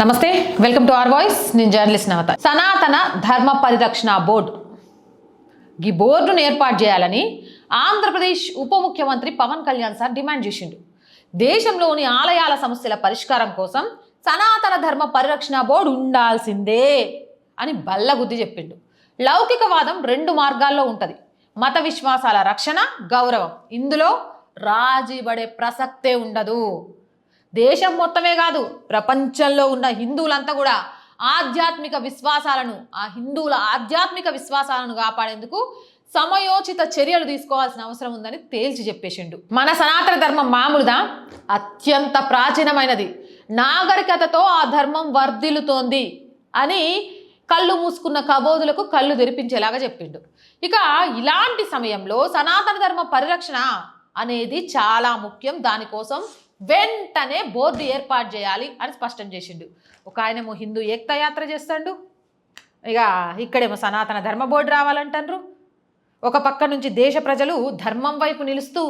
నమస్తే welcome to R voice. నేను journalist నవత. సనాతన ధర్మ పరిరక్షణ బోర్డు. ఈ బోర్డును ఏర్పాటు చేయాలని ఆంధ్రప్రదేశ్ ఉప ముఖ్యమంత్రి పవన్ కళ్యాణ్ సార్ డిమాండ్ చేసిండు. దేశంలోని ఆలయాల సమస్యల పరిష్కారం కోసం సనాతన ధర్మ పరిరక్షణ బోర్డు ఉండాల్సిందే అని బల్లగుద్ది చెప్పిండు. లౌకికవాదం రెండు మార్గాల్లో ఉంటుంది. మత విశ్వాసాల రక్షణ గౌరవం. ఇందులో రాజీ పడే ప్రసక్తే ఉండదు. దేశం మొత్తమే కాదు ప్రపంచంలో ఉన్న హిందువులంతా కూడా ఆధ్యాత్మిక విశ్వాసాలను ఆ హిందువుల ఆధ్యాత్మిక విశ్వాసాలను కాపాడేందుకు సమయోచిత చర్యలు తీసుకోవాల్సిన అవసరం ఉందని తేల్చి చెప్పేసిండు. మన సనాతన ధర్మం మామూలుదా? అత్యంత ప్రాచీనమైనది. నాగరికతతో ఆ ధర్మం వర్ధిల్లుతోంది అని కళ్ళు మూసుకున్న కబోదులకు కళ్ళు తెరిపించేలాగా చెప్పిండు. ఇక ఇలాంటి సమయంలో సనాతన ధర్మ పరిరక్షణ అనేది చాలా ముఖ్యం. దానికోసం వెంటనే బోర్డు ఏర్పాటు చేయాలి అని స్పష్టం చేసిండు. ఒక ఆయనేమో హిందూ ఏక్తా యాత్ర చేస్తాడు. ఇక ఇక్కడేమో సనాతన ధర్మ బోర్డు రావాలంటారు ఒక పక్క నుంచి దేశ ప్రజలు ధర్మం వైపు నిలుస్తూ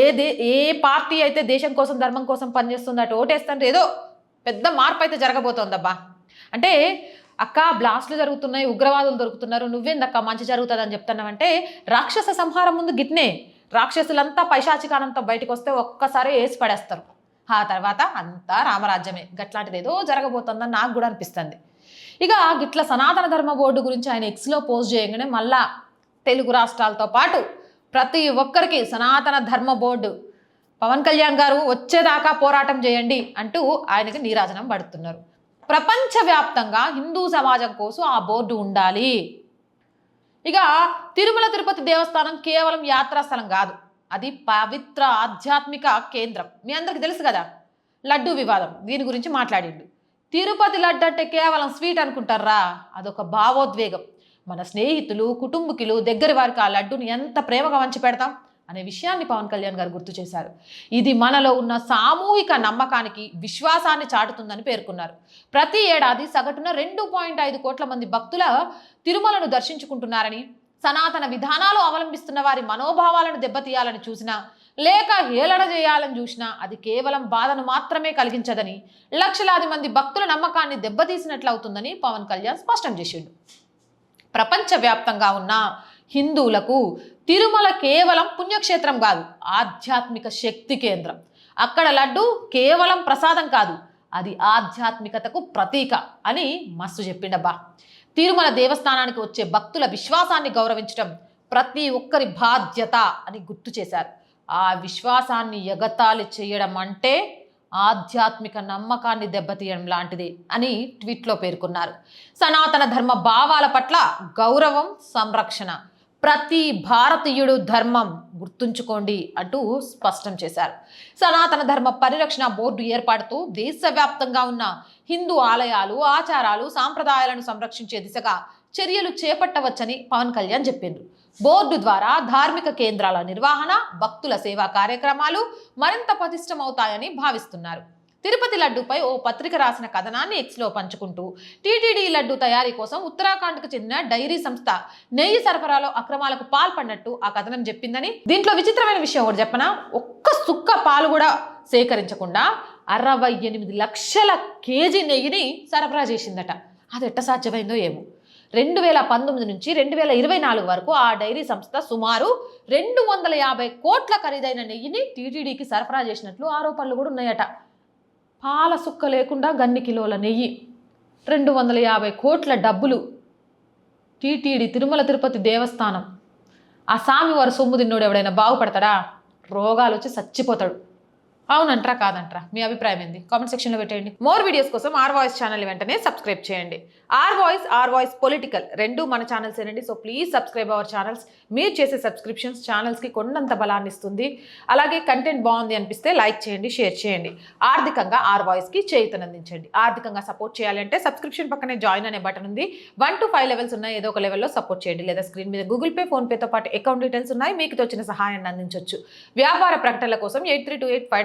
ఏ దే ఏ పార్టీ అయితే దేశం కోసం ధర్మం కోసం పనిచేస్తుందో అటు ఓటేస్తుంటే ఏదో పెద్ద మార్పు అయితే జరగబోతోందబ్బా. అంటే అక్క బ్లాస్ట్లు జరుగుతున్నాయి ఉగ్రవాదులు దొరుకుతున్నారు నువ్వేందక్క మంచి జరుగుతుందని చెప్తున్నావంటే రాక్షస సంహారం ముందు గిట్నే రాక్షసులంతా పైశాచికానంతో బయటకు వస్తే ఒక్కసారి వేసి పడేస్తారు. ఆ తర్వాత అంతా రామరాజ్యమే. గట్లాంటిది ఏదో జరగబోతుందని నాకు కూడా అనిపిస్తుంది. ఇక గిట్ల సనాతన ధర్మ బోర్డు గురించి ఆయన ఎక్స్లో పోస్ట్ చేయగానే మళ్ళా తెలుగు రాష్ట్రాలతో పాటు ప్రతి ఒక్కరికి సనాతన ధర్మ బోర్డు పవన్ కళ్యాణ్ గారు వచ్చేదాకా పోరాటం చేయండి అంటూ ఆయనకి నీరాజనం పడుతున్నారు. ప్రపంచవ్యాప్తంగా హిందూ సమాజం కోసం ఆ బోర్డు ఉండాలి. ఇక తిరుమల తిరుపతి దేవస్థానం కేవలం యాత్రాస్థలం కాదు అది పవిత్ర ఆధ్యాత్మిక కేంద్రం. మీ అందరికి తెలుసు కదా లడ్డు వివాదం. దీని గురించి మాట్లాడిండు. తిరుపతి లడ్డు అంటే కేవలం స్వీట్ అనుకుంటారా? అదొక భావోద్వేగం. మన స్నేహితులు కుటుంబకులు దగ్గర వారికి ఆ లడ్డుని ఎంత ప్రేమగా వంచి పెడతాం? అనే విషయాన్ని పవన్ కళ్యాణ్ గారు గుర్తు చేశారు. ఇది మనలో ఉన్న సామూహిక నమ్మకానికి విశ్వాసాన్ని చాటుతుందని పేర్కొన్నారు. ప్రతి ఏడాది సగటున రెండు పాయింట్ ఐదు కోట్ల మంది భక్తుల తిరుమలను దర్శించుకుంటున్నారని సనాతన విధానాలు అవలంబిస్తున్న వారి మనోభావాలను దెబ్బతీయాలని చూసినా లేక హేళన చేయాలని చూసినా అది కేవలం బాధను మాత్రమే కలిగించదని లక్షలాది మంది భక్తుల నమ్మకాన్ని దెబ్బతీసినట్లవుతుందని పవన్ కళ్యాణ్ స్పష్టం చేసిండు. ప్రపంచవ్యాప్తంగా ఉన్న హిందువులకు తిరుమల కేవలం పుణ్యక్షేత్రం కాదు ఆధ్యాత్మిక శక్తి కేంద్రం. అక్కడ లడ్డు కేవలం ప్రసాదం కాదు అది ఆధ్యాత్మికతకు ప్రతీక అని మస్తు చెప్పిండబ్బా. తిరుమల దేవస్థానానికి వచ్చే భక్తుల విశ్వాసాన్ని గౌరవించడం ప్రతి ఒక్కరి బాధ్యత అని గుర్తు చేశారు. ఆ విశ్వాసాన్ని ఎగతాళి చేయడం అంటే ఆధ్యాత్మిక నమ్మకాన్ని దెబ్బతీయడం లాంటిది అని ట్వీట్లో పేర్కొన్నారు. సనాతన ధర్మ భావాల పట్ల గౌరవం సంరక్షణ ప్రతి భారతీయుడు ధర్మం గుర్తుంచుకోండి అంటూ స్పష్టం చేశారు. సనాతన ధర్మ పరిరక్షణ బోర్డు ఏర్పాటుతో దేశవ్యాప్తంగా ఉన్న హిందూ ఆలయాలు ఆచారాలు సాంప్రదాయాలను సంరక్షించే దిశగా చర్యలు చేపట్టవచ్చని పవన్ కళ్యాణ్ చెప్పిండ్రు. బోర్డు ద్వారా ధార్మిక కేంద్రాల నిర్వహణ భక్తుల సేవా కార్యక్రమాలు మరింత పటిష్టమవుతాయని భావిస్తున్నారు. తిరుపతి లడ్డుపై ఓ పత్రిక రాసిన కథనాన్ని ఎక్స్లో పంచుకుంటూ టీటీడీ లడ్డు తయారీ కోసం ఉత్తరాఖండ్కు చెందిన డైరీ సంస్థ నెయ్యి సరఫరాలో అక్రమాలకు పాల్పడినట్టు ఆ కథనం చెప్పిందని దీంట్లో విచిత్రమైన విషయం ఒకటి చెప్పనా? ఒక్క సుక్క పాలు కూడా సేకరించకుండా అరవై ఎనిమిది లక్షల కేజీ నెయ్యిని సరఫరా చేసిందట. అది ఎట్ట సాధ్యమైందో ఏమో. రెండు వేల పంతొమ్మిది నుంచి రెండు వేల ఇరవై నాలుగు వరకు ఆ డైరీ సంస్థ సుమారు రెండు వందల యాభై కోట్ల ఖరీదైన నెయ్యిని టీటీడీకి సరఫరా చేసినట్లు ఆరోపణలు కూడా ఉన్నాయట. పాల సుక్క లేకుండా గన్ని కిలోల నెయ్యి రెండు వందల యాభై కోట్ల డబ్బులు. టీటీడీ తిరుమల తిరుపతి దేవస్థానం. ఆ స్వామి వారు సొమ్ము తిన్నోడు ఎవడైనా బాగుపడతాడా? రోగాలు వచ్చి చచ్చిపోతాడు. అవునంట్రా కాదంట్రా. మీ అభిప్రాయం ఏంది? కామెంట్ సెక్షన్లో పెట్టేయండి. మోర్ వీడియోస్ కోసం ఆర్ వాయిస్ ఛానల్ వెంటనే సబ్స్క్రైబ్ చేయండి. R voice R voice political రెండు మన ఛానల్స్ ఏనండి. So please subscribe our channels మీరు చేసే సబ్స్క్రిప్షన్స్ ఛానల్స్కి కొండంత బలాన్ని ఇస్తుంది. అలాగే కంటెంట్ బాగుంది అనిపిస్తే లైక్ చేయండి షేర్ చేయండి. ఆర్థికంగా ఆర్ వాయిస్కి చేయుతనందించండి. ఆర్థికంగా సపోర్ట్ చేయాలంటే సబ్స్క్రిప్షన్ పక్కనే జాయిన్ అనే బటన్ ఉంది. వన్ టు ఫైవ్ లెవెల్స్ ఉన్నాయి. ఏదో ఒక లెవెల్లో సపోర్ట్ చేయండి. లేదా స్క్రీన్ మీద గూగుల్ పే ఫోన్పేతో పాటు అకౌంట్ డీటెయిల్స్ ఉన్నాయి. మీకు తోచిన సహాయాన్ని అందించవచ్చు వ్యాపార ప్రకటనల కోసం eight three two eight five